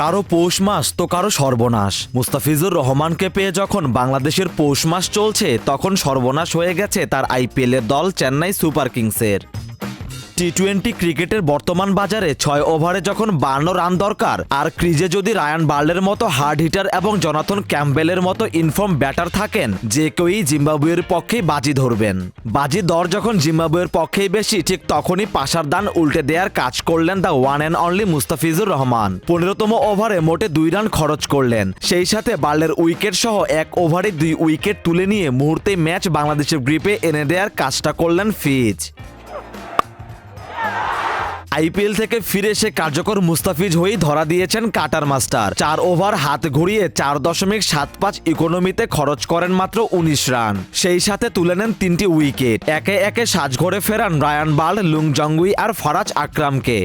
কারও পৌষ মাস তো কারও সর্বনাশ। মুস্তাফিজুর রহমানকে পেয়ে যখন বাংলাদেশের পৌষ মাস চলছে, তখন সর্বনাশ হয়ে গেছে তার আইপিএলের দল চেন্নাই সুপার কিংসের। টি টোয়েন্টি ক্রিকেটের বর্তমান বাজারে ছয় ওভারে যখন বান্ন রান দরকার, আর ক্রিজে যদি রায়ান বার্লের মতো হার্ড হিটার এবং জনাথন ক্যাম্পবেলের মতো ইনফর্ম ব্যাটার থাকেন, যে কেউই জিম্বাবুয়ের পক্ষেই বাজি ধরবেন। বাজি দর যখন জিম্বাবুয়ের পক্ষেই বেশি, ঠিক তখনই পাশার দান উল্টে দেওয়ার কাজ করলেন the one and only Mustafizur Rahman. পনেরোতম ওভারে মোটে দুই রান খরচ করলেন। সেই সাথে বার্লের উইকেট সহ এক ওভারে দুই উইকেট তুলে নিয়ে মুহূর্তে ম্যাচ বাংলাদেশের গ্রিপে এনে দেওয়ার কাজটা করলেন ফিজ। আইপিএল থেকে ফিরে এসে কার্যকর মুস্তাফিজ হয়েই ধরা দিয়েছেন কাটার মাস্টার। চার ওভার, হাত ঘুরিয়ে চার দশমিক সাত পাঁচ ইকোনমিতে খরচ করেন মাত্র উনিশ রান। সেই সাথে তুলে নেন তিনটি উইকেট। একে একে সাজঘরে ফেরান রায়ান বাল লুং জঙ্গুই আর ফরাজ আকরামকে।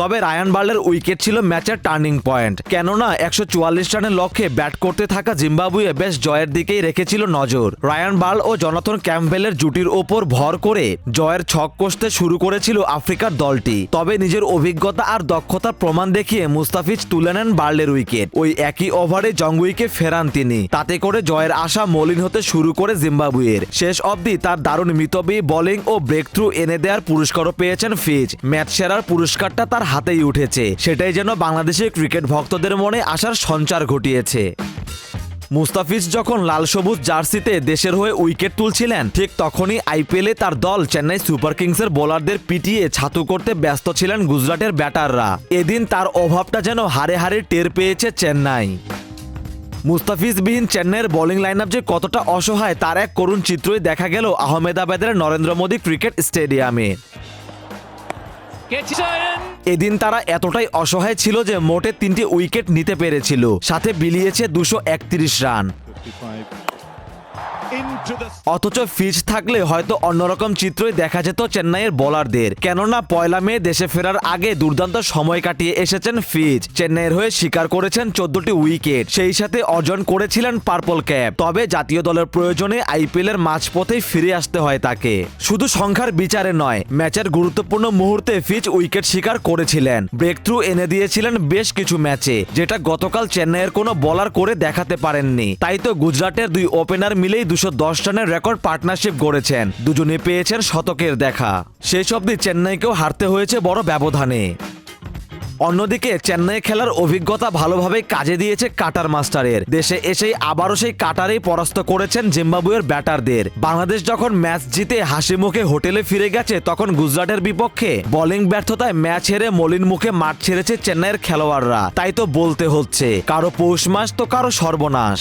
তবে রায়ান বার্লের উইকেট ছিল ম্যাচের টার্নিং পয়েন্ট। কেননা একশো চুয়াল্লিশ রানের লক্ষ্যে ব্যাট করতে থাকা জিম্বাবুয়ে বেশ জয়ের দিকেই রেখেছিল নজর। রায়ান বার্ল ও জনাথন ক্যাম্পবেলের জুটির ওপর ভর করে জয়ের ছক কষতে শুরু করেছিল আফ্রিকার দলটি। তবে নিজের অভিজ্ঞতা আর দক্ষতার প্রমাণ দেখিয়ে মুস্তাফিজ তুলে নেন বার্লের উইকেট। ওই একই ওভারে জঙ্গুইকে ফেরান তিনি। তাতে করে জয়ের আশা মলিন হতে শুরু করে জিম্বাবুয়ের। শেষ অবধি তার দারুণ মিতবি বোলিং ও ব্রেক থ্রু এনে দেওয়ার পুরস্কারও পেয়েছেন ফিজ। ম্যাচ সেরার পুরস্কারটা তার হাতেই উঠেছে। সেটাই যেন বাংলাদেশের ক্রিকেট ভক্তদের মনে আসার সঞ্চার ঘটিয়েছে। মুস্তাফিজ যখন লাল সবুজ জার্সিতে দেশের হয়ে উইকেট তুলছিলেন, ঠিক তখনই আইপিএলে তার দল চেন্নাই সুপার কিংসের বোলারদের পিটিয়ে ছাতু করতে ব্যস্ত ছিলেন গুজরাটের ব্যাটাররা। এদিন তার অভাবটা যেন হারে হারে টের পেয়েছে চেন্নাই। মুস্তাফিজবিহীন চেন্নাইয়ের বোলিং লাইনআপ যে কতটা অসহায়, তার এক করুণ চিত্রই দেখা গেল আহমেদাবাদের নরেন্দ্র মোদী ক্রিকেট স্টেডিয়ামে. এদিন তারা এতটাই অসহায় ছিল যে মোটে তিনটি উইকেট নিতে পেরেছিল। সাথে বিলিয়েছে দুশো রান। অথচ ফিজ থাকলে হয়তো অন্যরকম চিত্রই দেখা যেত চেন্নাইয়ের বোলারদের। কেননা পয়লা মে দেশে ফেরার আগে দুর্দান্ত সময় কাটিয়ে এসেছেন ফিজ চেন্নাইয়ের হয়ে স্বীকার করেছেন চোদ্দটি উইকেট। সেই সাথে অর্জন করেছিলেন পার্পল ক্যাপ। তবে জাতীয় দলের প্রয়োজনে আইপিএল এর মাঝপথেই ফিরে আসতে হয় তাকে। শুধু সংখ্যার বিচারে নয়, ম্যাচের গুরুত্বপূর্ণ মুহূর্তে ফিজ উইকেট শিকার করেছিলেন। ব্রেক থ্রু এনে দিয়েছিলেন বেশ কিছু ম্যাচে, যেটা গতকাল চেন্নাইয়ের কোনো বলার করে দেখাতে পারেননি। তাই তো গুজরাটের দুই ওপেনার মিলেই দুশো দশ রানের রেকর্ড পার্টনারশিপ গড়েছেন। দুজনে পেয়েছেন শতকের দেখা। শেষ অবধি চেন্নাইকেও হারতে হয়েছে বড় ব্যবধানে। অন্যদিকে চেন্নাই খেলার অভিজ্ঞতা ভালোভাবেই কাজে দিয়েছে কাটার মাস্টারের। দেশে এসেই আবারও সেই কাটারেই পরাস্ত করেছেন জিম্বাবুয়ের ব্যাটারদের। বাংলাদেশ যখন ম্যাচ জিতে হাসি মুখে হোটেলে ফিরে গেছে, তখন গুজরাটের বিপক্ষে বোলিং ব্যর্থতায় ম্যাচ হেরে মলিন মুখে মাঠ ছেড়েছে চেন্নাইয়ের খেলোয়াড়রা। তাই তো বলতে হচ্ছে, কারও পৌষ মাস তো কারও সর্বনাশ।